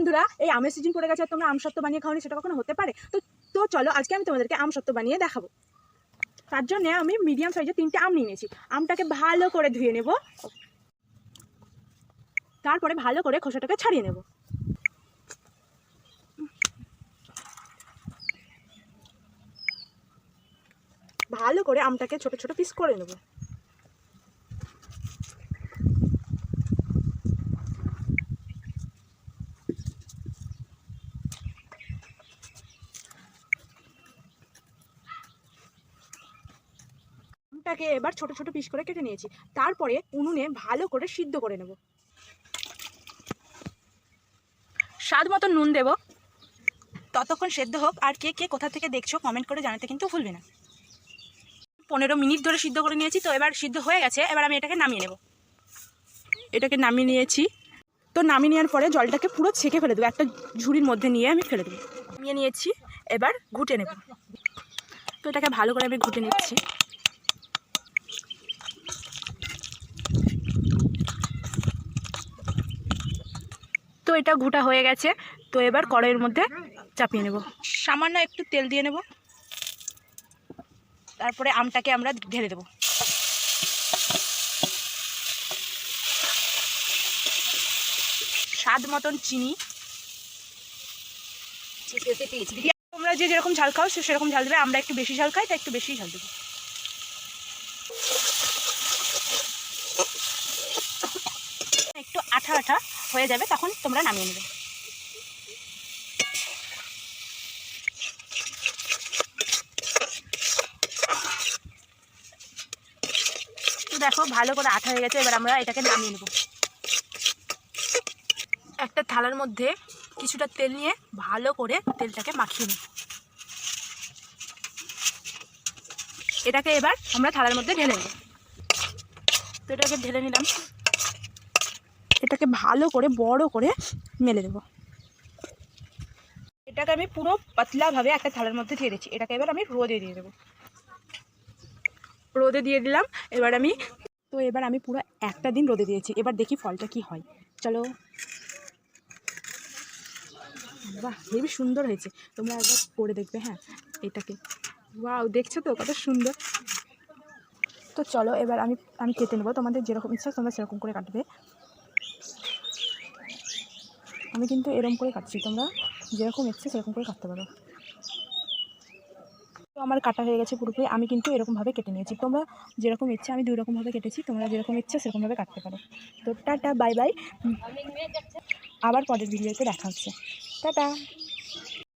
বন্ধুরা, এই আমের সিজন পড়ে গেছে তোমরা আম সত্ত্ব বানিয়ে খাওনি, সেটা কখনো হতে পারে? তো তো চলো আজকে আমি তোমাদেরকে আম সত্ত্ব বানিয়ে দেখাবো। তার জন্য আমি মিডিয়াম সাইজের তিনটে আম নিয়ে নিয়েছি। আমটাকে ভালো করে ধুয়ে নেব। তারপরে ভালো করে খোসাটাকে ছাড়িয়ে নেব। ভালো করে আমটাকে ছোট ছোট পিস করে নেব। আমটাকে এবার ছোট ছোট পিস করে কেটে নিয়েছি। তারপরে উনুনে ভালো করে সিদ্ধ করে নেব। স্বাদ মতো নুন দেব। ততক্ষণ সেদ্ধ হোক, আর কে কে কোথা থেকে দেখছ কমেন্ট করে জানাতে কিন্তু ভুলবে না। পনেরো মিনিট ধরে সিদ্ধ করে নিয়েছি, তো এবার সিদ্ধ হয়ে গেছে, এবার আমি এটাকে নামিয়ে নেব। এটাকে নামিয়ে নিয়েছি। তো নামিয়ে নেওয়ার পরে জলটাকে পুরো ছেঁকে ফেলে দেবো, একটা ঝুড়ির মধ্যে নিয়ে আমি ফেলে দেবো। নামিয়ে নিয়েছি, এবার ঘুটে নেব। তো এটাকে ভালো করে আমি ঘুটে নিচ্ছি। তো এটা ঘুটা হয়ে গেছে। তো এবার কড়াইয়ের মধ্যে চাপিয়ে নেব। সামান্য একটু তেল দিয়ে নেব। তারপরে আমটাকে আমরা ঢেলে দেব। স্বাদ মতন চিনি। তোমরা যে যেরকম ঝাল খাও, সে সেরকম ঝাল দেবে। আমরা একটু বেশি ঝাল খাই, তাই একটু বেশি ঝাল দেবো একটু আঠা আঠা হয়ে যাবে, তখন তোমরা নামিয়ে নেবে। দেখো, ভালো করে আঠা হয়ে গেছে, এবার আমরা এটাকে নামিয়ে নেব। একটা থালার মধ্যে কিছুটা তেল নিয়ে ভালো করে তেলটাকে মাখিয়ে নেব। এটাকে এবার আমরা থালার মধ্যে ঢেলে নেব। তো এটাকে ঢেলে নিলাম। এটাকে ভালো করে, বড় করে মেলে দেবো। এটাকে আমি পুরো পাতলাভাবে একটা থালার মধ্যে দিয়ে দিচ্ছি। এটাকে এবার আমি রোদে দিয়ে দেবো। রোদে দিয়ে দিলাম। এবার আমি, তো এবার আমি পুরো একটা দিন রোদে দিয়েছি। এবার দেখি ফলটা কি হয়। চলো। বাহ, হেবি সুন্দর হয়েছে। তোমরা একবার করে দেখবে হ্যাঁ এটাকে। ওয়াও, দেখছ তো কত সুন্দর। তো চলো, এবার আমি আমি কেটে নেব। তোমাদের যেরকম ইচ্ছা, তোমরা সেরকম করে কাটবে। আমি কিন্তু এরকম করে কাটছি। তোমরা যেরকম ইচ্ছে সেরকম করে কাটতে পারো। তো আমার কাটা হয়ে গেছে পুরোপুরি। আমি কিন্তু এরকমভাবে কেটে নিয়েছি। তোমরা যেরকম ইচ্ছে আমি দুই রকমভাবে কেটেছি। তোমরা যেরকম ইচ্ছে সেরকমভাবে কাটতে পারো। তো টাটা, বাই বাই। আবার পরের ভিডিওতে দেখা হচ্ছে। টাটা।